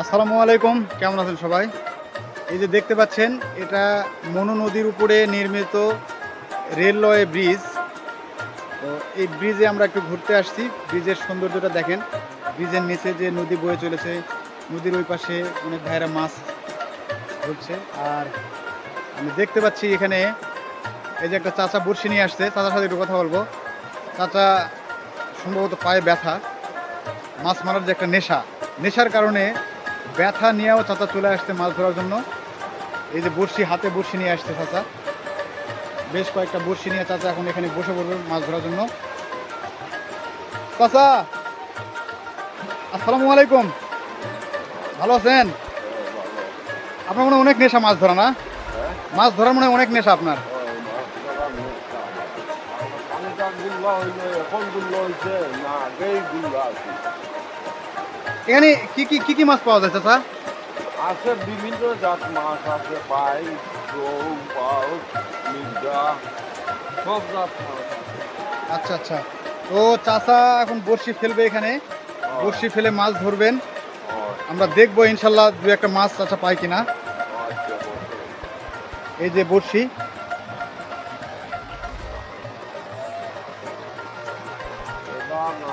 আসসালামু আলাইকুম, কেমন আছেন সবাই? এই যে দেখতে পাচ্ছেন, এটা মনু নদীর উপরে নির্মিত রেলওয়ে ব্রিজ। তো এই ব্রিজে আমরা একটু ঘুরতে আসছি। ব্রিজের সৌন্দর্যটা দেখেন। ব্রিজের নিচে যে নদী বয়ে চলেছে, নদীর ওই পাশে অনেক ভাইরা মাছ ধরছে। আর আমি দেখতে পাচ্ছি এখানে এই যে একটা চাচা বড়শি নিয়ে আসছে। চাচার সাথে একটু কথা বলব। চাচা সম্ভবত পায়ে ব্যথা, মাছ মারার যে একটা নেশা। নেশার কারণে ব্যথা নিয়েও চাচা চলে আসছে মাছ ধরার জন্য। এই যে বড়শি, হাতে বড়শি নিয়ে আসছে চাচা। বেশ কয়েকটা বড়শি নিয়ে চাচা এখন এখানে বসে পড়বে মাছ ধরার জন্য। চাচা! আসসালামু আলাইকুম। ভালো আছেন? আপনার মনে হয় অনেক নেশা মাছ ধরা না? মাছ ধরার মনে হয় অনেক নেশা আপনার। হইল এখন কি কি কি কি মাছ পাওয়া যায় চাচা? আছে বিভিন্ন জাত মাছ আছে পাই রৌ পাল মির্জা সব জাত আচ্ছা আচ্ছা। তো চাচা এখন বড়শি ফেলবে এখানে। বড়শি ফেলে মাছ ধরবেন। আমরা দেখব ইনশাল্লাহ দু একটা মাছ চাচা পাই কিনা। এই যে বড়শি। না,